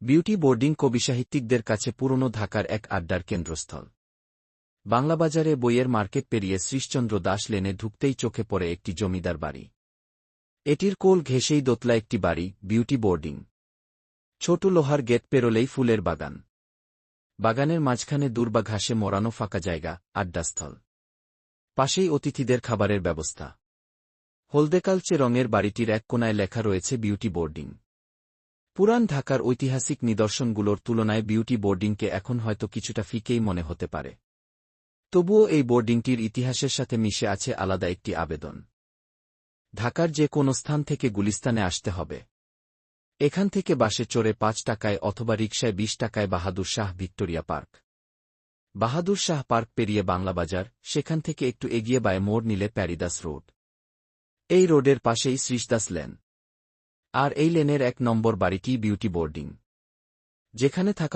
Beauty boarding কবিসাহিত্যিকদের কাছে পুরনো ঢাকার এক আড্ডার কেন্দ্রস্থল। বাংলাবাজারে বইয়ের মার্কেট পেরিয়ে শ্রীশচন্দ্র দাস লেনে ঢুকতেই চোখে পড়ে একটি জমিদার বাড়ি। এটির কোল ঘেঁষেই দোতলা একটি বাড়ি, বিউটি বোর্ডিং। ছোট লোহার গেট পেরোলেই ফুলের বাগান। বাগানের মাঝখানে দুর্বা ঘাসে মোড়ানো ফাঁকা জায়গা, আড্ডাস্থল। পাশেই অতিথিদের খাবারের ব্যবস্থা। হলদেকালচে রঙের বাড়িটির এক কোনায় লেখা রয়েছে বিউটি বোর্ডিং। পুরান ঢাকার ঐতিহাসিক নিদর্শনগুলোর তুলনায় বিউটি বোর্ডিংকে এখন হয়তো কিছুটা ফিকেই মনে হতে পারে। তবুও এই বোর্ডিংটির ইতিহাসের সাথে মিশে আছে আলাদা একটি আবেদন। ঢাকার যে কোনো স্থান থেকে গুলিস্তানে আসতে হবে। এখান থেকে বাসে চড়ে পাঁচ টাকায় অথবা রিকশায় বিশ টাকায় Bahadur Shah Victoria park. Bahadur Shah park পেরিয়ে বাংলাবাজার সেখান থেকে একটু এগিয়ে বায় মোড় নিলে প্যারিদাস রোড। এই রোডের পাশেই শ্রীশদাস লেন। আর এই লেনের এক নম্বর বাড়িটি বিউটি বোর্ডিং? যেখানে থাকা